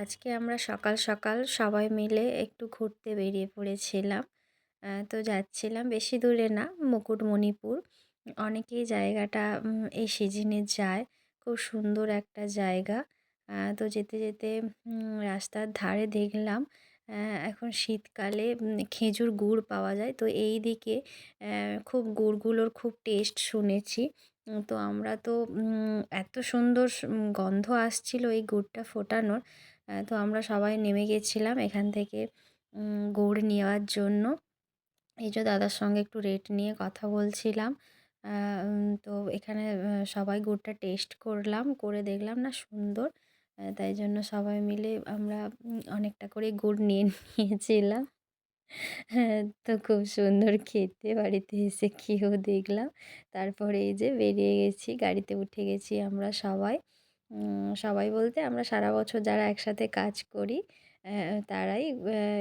আজকে আমরা সকাল সকাল সবাই মিলে একটু ঘুরতে বেরিয়ে পড়েছিলাম। তো যাচ্ছিলাম বেশি দূরে না, মুকুটমণিপুর। অনেকেই জায়গাটা এই সিজনে যায়। খুব সুন্দর একটা জায়গা। তো যেতে যেতে রাস্তার ধারে দেখলাম এখন শীতকালে খেজুর গুড় পাওয়া যায়। তো এই দিকে খুব গুড়গুলোর খুব টেস্ট শুনেছি। তো আমরা তো এত সুন্দর গন্ধ আসছিল এই গুড়টা ফোটানোর। তো আমরা সবাই নেমে গেছিলাম এখান থেকে গুড় নেওয়ার জন্য। এই যে দাদার সঙ্গে একটু রেট নিয়ে কথা বলছিলাম। তো এখানে সবাই গুড়টা টেস্ট করলাম, করে দেখলাম না সুন্দর। তাই জন্য সবাই মিলে আমরা অনেকটা করে গুড় নিয়ে নিয়েছিলাম। হ্যাঁ তো খুব সুন্দর খেতে। বাড়িতে এসে খেয়েও দেখলাম। তারপরে এই যে বেরিয়ে গেছি, গাড়িতে উঠে গেছি আমরা সবাই। সবাই বলতে আমরা সারা বছর যারা একসাথে কাজ করি তারাই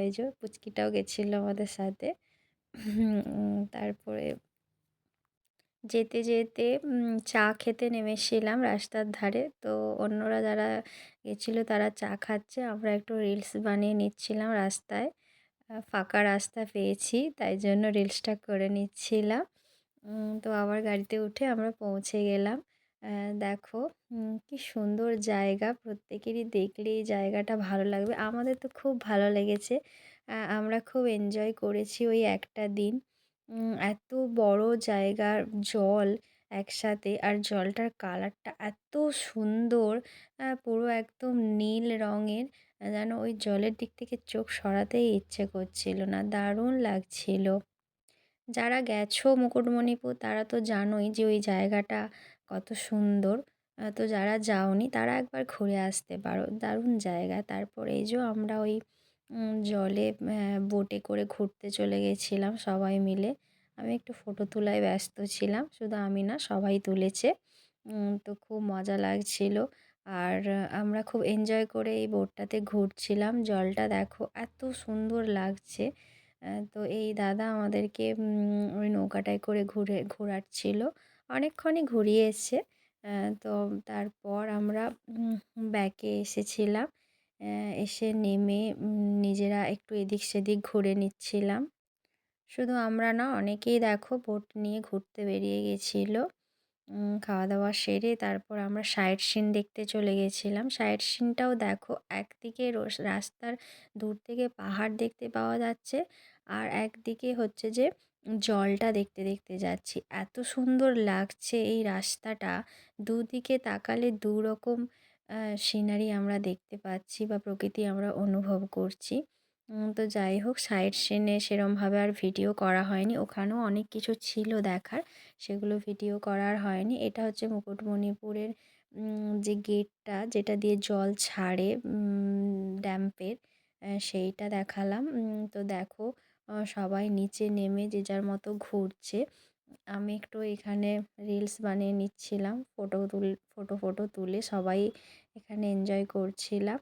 এই যে পুচকিটাও গেছিল আমাদের সাথে। তারপরে যেতে যেতে চা খেতে নেমেছিলাম রাস্তার ধারে। তো অন্যরা যারা গেছিল তারা চা খাচ্ছে, আমরা একটু রিলস বানিয়ে নিচ্ছিলাম রাস্তায়। ফাঁকা রাস্তা পেয়েছি, তাই জন্য রিলসটা করে নিচ্ছিলাম। তো আবার গাড়িতে উঠে আমরা পৌঁছে গেলাম। দেখো কি সুন্দর জায়গা। প্রত্যেকেরই দেখলে এই জায়গাটা ভালো লাগবে। আমাদের তো খুব ভালো লেগেছে। আমরা খুব এনজয় করেছি ওই একটা দিন। এত বড় জায়গার জল একসাথে আর জলটার কালারটা এত সুন্দর। পুরো একদম নীল রঙের। যেন ওই জলের দিক থেকে চোখ সরাতেই ইচ্ছে করছিল না, দারুণ লাগছিল। যারা গেছো মুকুটমণিপুর তারা তো জানোই যে ওই জায়গাটা কত সুন্দর। তো যারা যাওনি তারা একবার ঘুরে আসতে পারো। দারুণ জায়গা। তারপরে এই যে আমরা ওই জলে বোটে করে ঘুরতে চলে গেছিলাম সবাই মিলে। আমি একটু ফটো তোলায় ব্যস্ত ছিলাম। শুধু আমি না, সবাই তুলেছে। তো খুব মজা লাগছিল। আর আমরা খুব এনজয় করে এই বোটটাতে ঘুরছিলাম। জলটা দেখো এত সুন্দর লাগছে। তো এই দাদা আমাদেরকে ওই নৌকাটায় করে ঘুরে, ঘোরাচ্ছিল। অনেকক্ষণই ঘুরিয়ে এসছে। তো তারপর আমরা ব্যাকে এসেছিলাম। এসে নেমে নিজেরা একটু এদিক সেদিক ঘুরে নিচ্ছিলাম। শুধু আমরা না, অনেকেই দেখো বোট নিয়ে ঘুরতে বেরিয়ে গেছিল। খাওয়া দাওয়া সেরে তারপর আমরা সাইট সিন দেখতে চলে গেছিলাম। সাইট সিনটাও দেখো একদিকে রাস্তার দূর থেকে পাহাড় দেখতে পাওয়া যাচ্ছে আর একদিকে হচ্ছে যে জলটা দেখতে দেখতে যাচ্ছি। এত সুন্দর লাগছে এই রাস্তাটা। দুদিকে তাকালে দু রকম সিনারি আমরা দেখতে পাচ্ছি বা প্রকৃতি আমরা অনুভব করছি। তো যাই হোক সাইড সিনে সেরমভাবে আর ভিডিও করা হয়নি। ওখানেও অনেক কিছু ছিল দেখার, সেগুলো ভিডিও করার হয়নি। এটা হচ্ছে মুকুটমণিপুরের যে গেটটা যেটা দিয়ে জল ছাড়ে ড্যাম্পের সেইটা দেখালাম। তো দেখো সবাই নিচে নেমে যে যার মতো ঘুরছে। আমি একটু এখানে রিলস বানিয়ে নিচ্ছিলাম ফটো তুল ফটো ফটো তুলে সবাই এখানে এনজয় করছিলাম।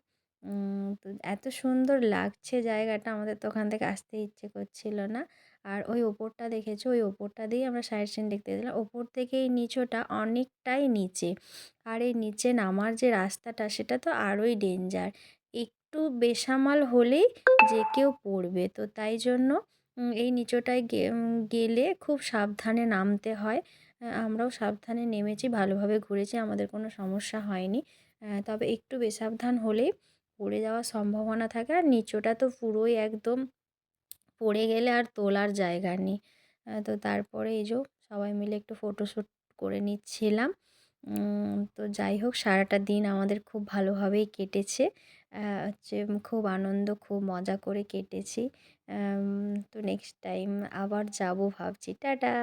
তো এত সুন্দর লাগছে জায়গাটা, আমাদের তো ওখান থেকে আসতে ইচ্ছে করছিল না। আর ওই ওপরটা দেখেছ? ওই ওপরটা দিয়েই আমরা সাইড সিন দেখতে গেছিলাম। ওপর থেকে এই নিচটা অনেকটাই নিচে। আর এই নিচে নামার যে রাস্তাটা, সেটা তো আরোই ডেঞ্জার একটু বেসামাল হলেই যে কেউ পড়বে। তো তাই জন্য এই নিচটায় গেলে খুব সাবধানে নামতে হয়। আমরাও সাবধানে নেমেছি, ভালোভাবে ঘুরেছি, আমাদের কোনো সমস্যা হয়নি। তবে একটু বেসাবধান হলেই পড়ে যাওয়ার সম্ভাবনা থাকে। আর নিচোটা তো পুরোই একদম পড়ে গেলে আর তোলার জায়গা নেই। তো তারপরে এই যে সবাই মিলে একটু ফটোশ্যুট করে নিচ্ছিলাম। তো যাই হোক, সারাটা দিন আমাদের খুব ভালোভাবেই কেটেছে। হচ্ছে খুব আনন্দ, খুব মজা করে কেটেছি। তো নেক্সট টাইম আবার যাব ভাবছি। টাটা!